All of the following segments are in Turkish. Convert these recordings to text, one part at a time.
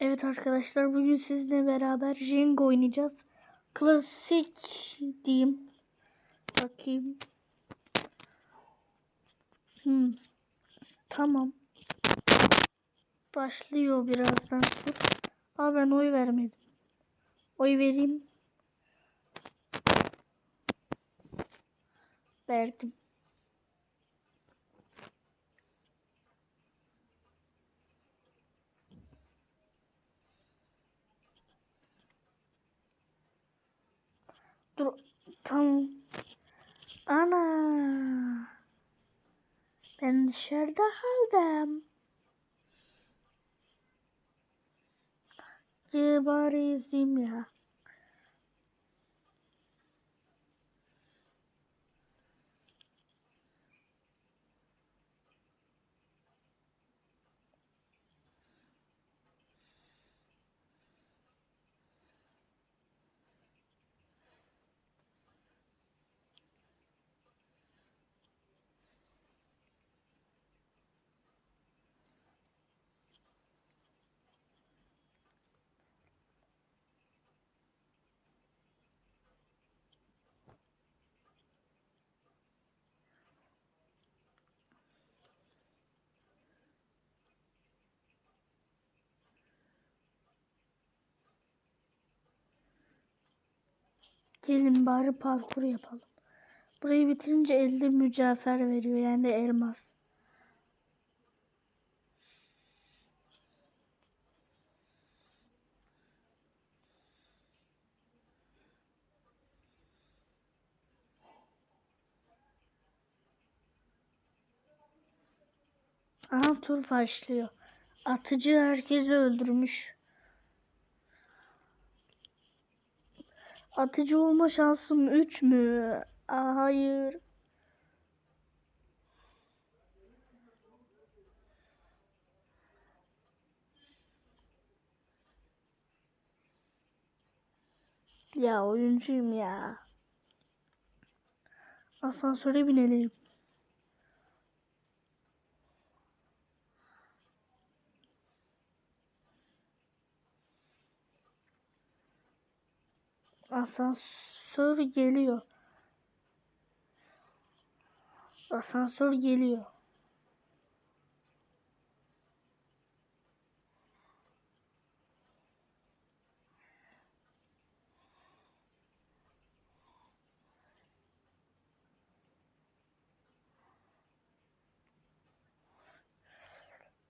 Evet arkadaşlar bugün sizinle beraber Jenga oynayacağız. Klasik diyeyim. Bakayım. Hmm. Tamam. Başlıyor birazdan. Aa ben oy vermedim. Oy vereyim. Verdim. Dur. Tamam. Ana. Ben dışarıda kaldım. Bari izleyeyim ya. Gelin bari parkur yapalım. Burayı bitirince elde mücevher veriyor yani elmas. Aha tur başlıyor. Atıcı herkesi öldürmüş. Atıcı olma şansım 3 mü? Aa, hayır. Ya oyuncuyum ya. Asansöre binelim. Asansör geliyor. Asansör geliyor.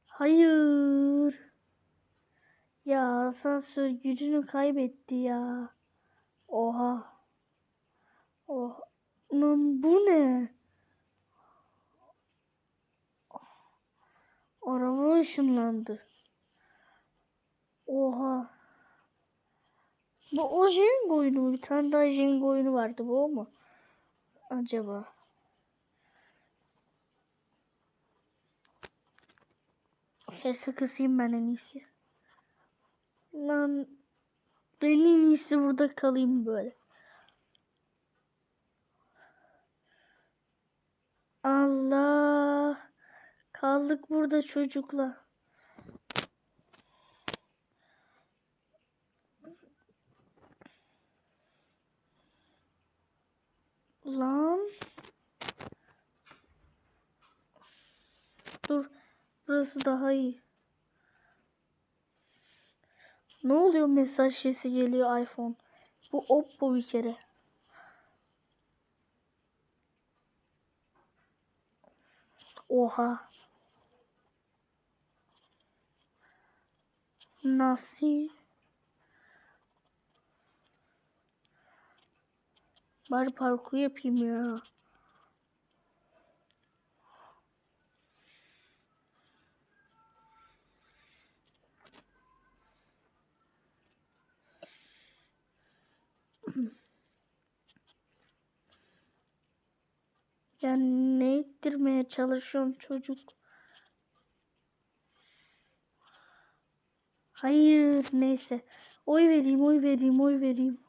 Hayır. Ya asansör gücünü kaybetti ya. Oha. Oha. Lan bu ne? Araba ışınlandı. Oha. Bu o Jenga oyunu mu? Bir tane daha Jenga oyunu vardı. Bu o mu? Acaba? Sesi kısayım ben en iyisi. Lan ben en iyisi burada kalayım böyle. Allah. Kaldık burada çocukla. Lan. Dur. Burası daha iyi. Ne oluyor mesaj sesi geliyor iPhone. Bu Oppo bir kere. Oha. Nasıl? Bari parkur yapayım ya. Yani ne ettirmeye çalışıyorsun çocuk? Hayır neyse. Oy vereyim oy vereyim oy vereyim.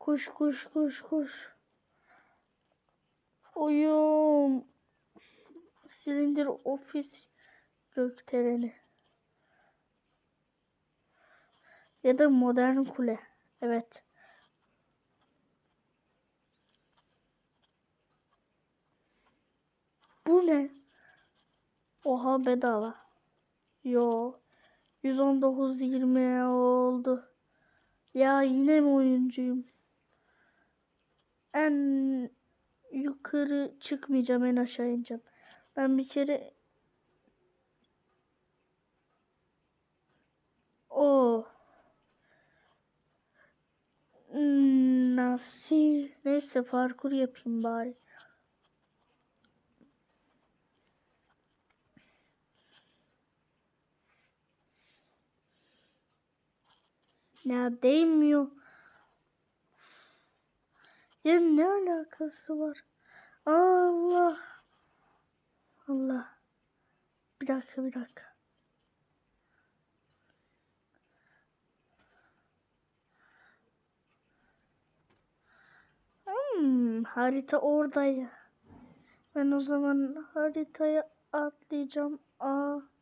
Koş koş koş koş. Oyum. Silindir ofis gökdeleni. Ya da modern kule. Evet. Bu ne? Oha bedava. Yo. 119.20 oldu. Ya yine mi oyuncuyum? En yukarı çıkmayacağım en aşağı ineceğim. Ben bir kere o Hmm, nasıl neyse parkur yapayım bari. Ya değmiyor. Ya ne alakası var? Allah. Allah. Bir dakika bir dakika. Hmm, harita orada ya. Ben o zaman haritaya atlayacağım. Aa.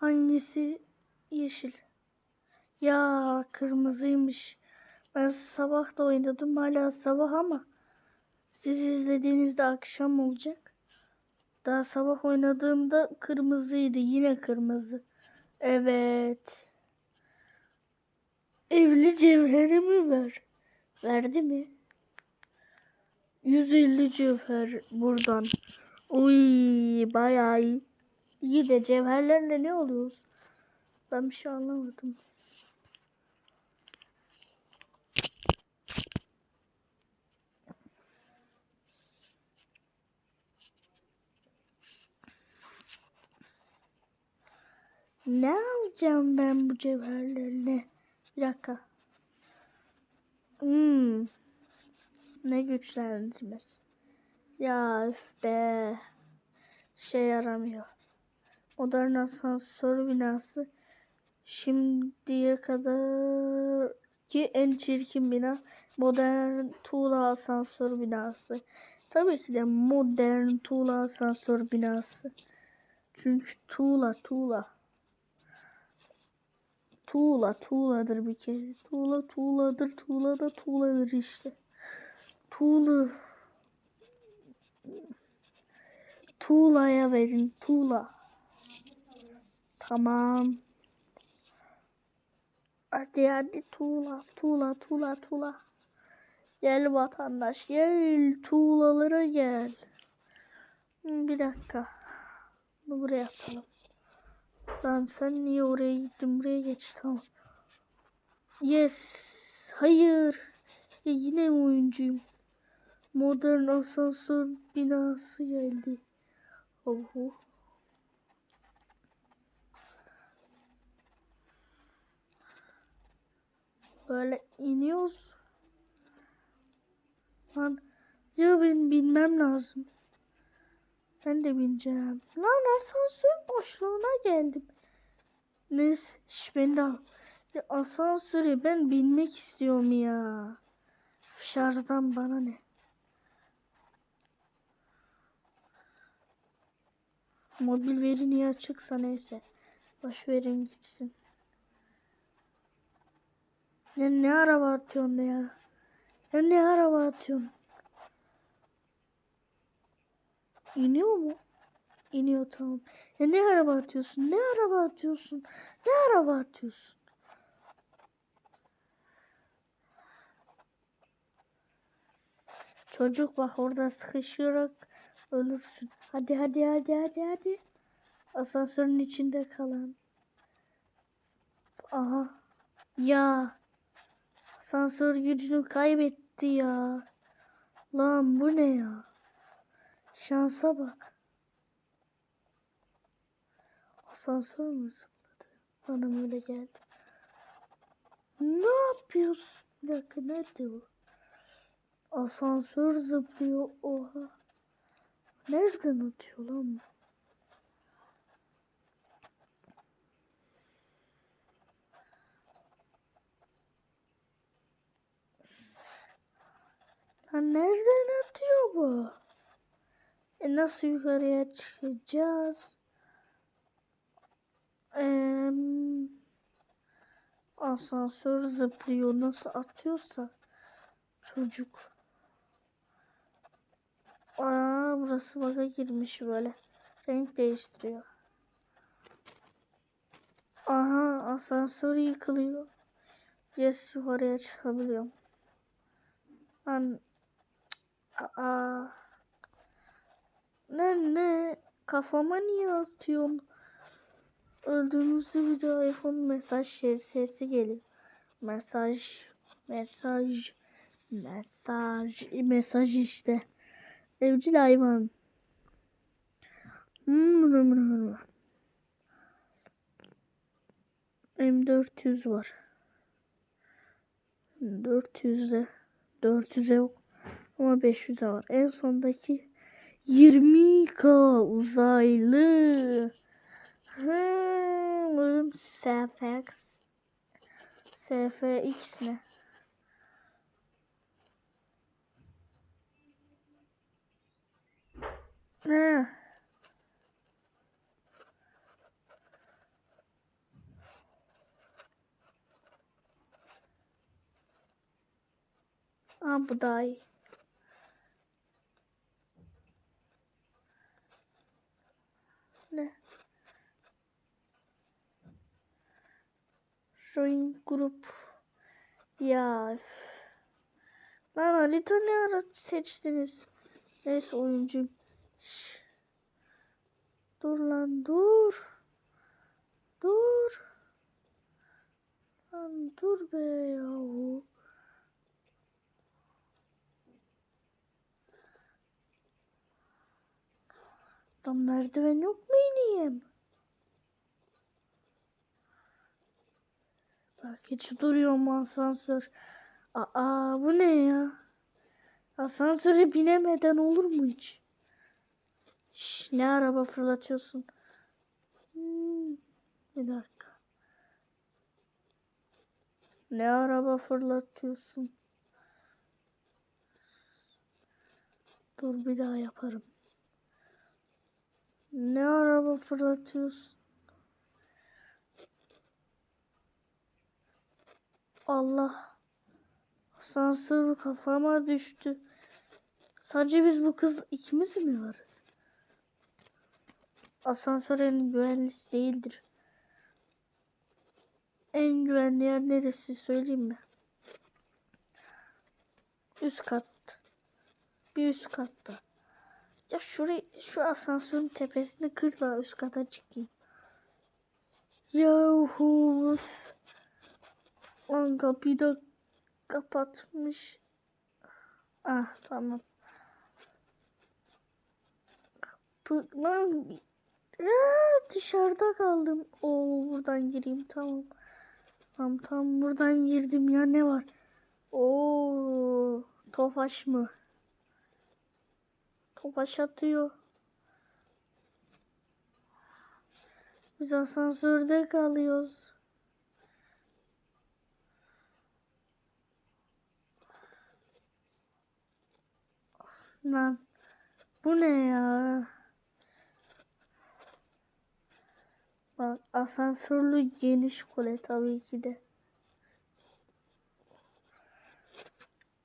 Hangisi yeşil? Ya kırmızıymış. Ben sabah da oynadım. Hala sabah ama siz izlediğinizde akşam olacak. Daha sabah oynadığımda kırmızıydı. Yine kırmızı. Evet. Evli cevheri mi ver? Verdi mi? 150 cevher buradan. Uy bayağı iyi. İyi de cevherlerle ne oluyoruz? Ben bir şey anlamadım. Ne alacağım ben bu cevherlerle? Bir dakika. Hmm. Ne güçlendirmesi. Ya üf be. Şey yaramıyor. Modern asansör binası şimdiye kadar ki en çirkin bina modern tuğla asansör binası. Tabii ki de modern tuğla asansör binası. Çünkü tuğla tuğla. Tuğla tuğladır bir kere. Tuğla tuğladır tuğla da tuğladır işte. Tuğla. Tuğla'ya verin tuğla. Tamam. Hadi hadi tuğla tuğla tuğla tuğla. Gel vatandaş gel tuğlalara gel. Bir dakika. Bunu buraya atalım. Lan sen niye oraya gittin? Buraya geç tamam. Yes. Hayır. Ya yine oyuncuyum? Modern asansör binası geldi. Oho. Böyle iniyoruz. Lan ya ben binmem lazım. Ben de bineceğim. Lan asansör boşluğuna geldim. Neyse şş beni de. Ya asansöre ben binmek istiyorum ya. Şarjdan bana ne? Mobil veri niye açıksa neyse. Boş verin gitsin. Ya ne araba atıyorsun ya? Ya ne araba atıyorsun? İniyor mu? İniyor tamam. Ya ne araba atıyorsun? Ne araba atıyorsun? Ne araba atıyorsun? Çocuk bak orada sıkışarak ölürsün. Hadi hadi hadi hadi hadi. Asansörün içinde kalan. Aha. Ya. Asansör gücünü kaybetti ya. Lan bu ne ya? Şansa bak. Asansör mü zıpladı? Bana öyle geldi. Ne yapıyorsun? Bir dakika nerede bu? Asansör zıplıyor. Oha. Nereden atıyor lan bu? Ya nereden atıyor bu? E nasıl yukarıya çıkacağız? Eee asansör zıplıyor nasıl atıyorsa çocuk. Aa burası baga girmiş böyle. Renk değiştiriyor. Aha asansör yıkılıyor. Yes yukarıya çıkabiliyorum. Lan Aa. Ne ne kafama niye atıyorsun? Öldüğünüzde bir daha iPhone mesaj şey- sesi geliyor. Mesaj, mesaj, mesaj, mesaj işte. Evcil hayvan. Hmm, M400 var. 400'de 400'e yok ama 500'e var. En sondaki 20k uzaylı. Hmm, SFX SFX ne? Ne? Aa bu daha iyi. Ne? Join grup. Ya. üf. Lan harita ne ara seçtiniz? Neyse oyuncu. Şş. Dur lan dur. Dur. Lan dur be yahu. Lan merdiven yok mu ineyim? Bak hiç duruyor mu asansör? Aa bu ne ya? Asansöre binemeden olur mu hiç? Şş, ne araba fırlatıyorsun? Hmm, bir dakika. Ne araba fırlatıyorsun? Dur bir daha yaparım. Ne araba fırlatıyorsun? Allah. Asansör kafama düştü. Sadece biz bu kız ikimiz mi varız? Asansör en güvenlisi değildir. En güvenli yer neresi söyleyeyim mi? Üst kat. Bir üst katta. Ya şurayı şu asansörün tepesini kır da üst kata çıkayım. Yahu. Lan kapıyı da kapatmış. Ah tamam. Kapı lan Aa, dışarıda kaldım. Oo buradan gireyim tamam. Tamam tamam buradan girdim ya ne var? Oo tofaş mı? Topaş atıyor. Biz asansörde kalıyoruz. Lan bu ne ya? Bak asansörlü geniş kule tabii ki de.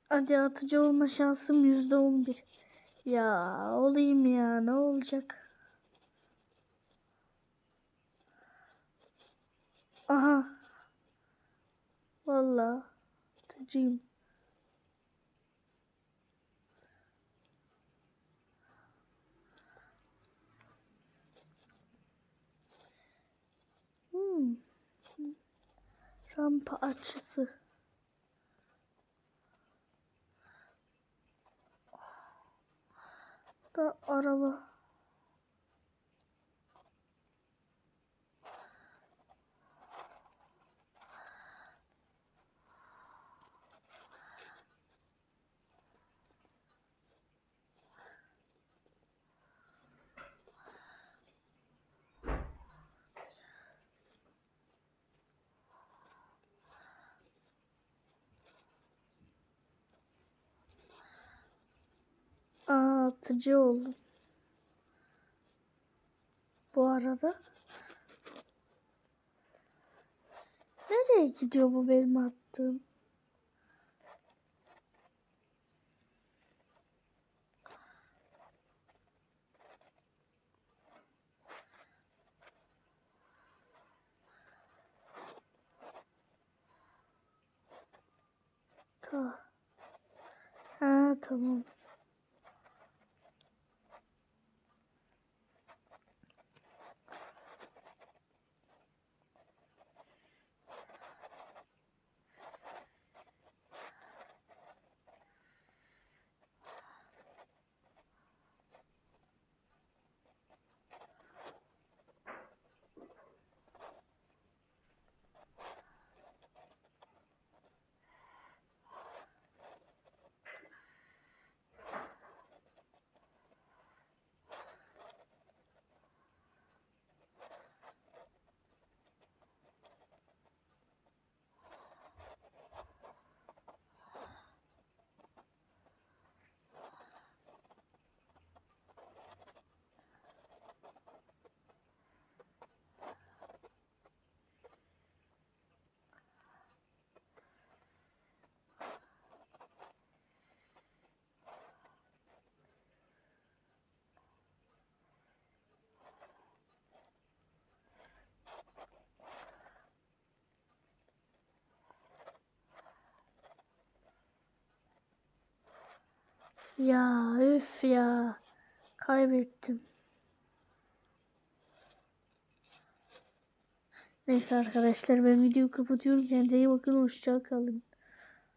Hadi atıcı olma şansım yüzde on bir. Ya olayım ya ne olacak? Aha. Vallahi atıcıyım. Hmm. Rampa açısı. Altıcı oldum. Bu arada. Nereye gidiyor bu benim attığım? Ha tamam. Ya üf ya. Kaybettim. Neyse arkadaşlar ben videoyu kapatıyorum. Kendinize iyi bakın. Hoşça kalın.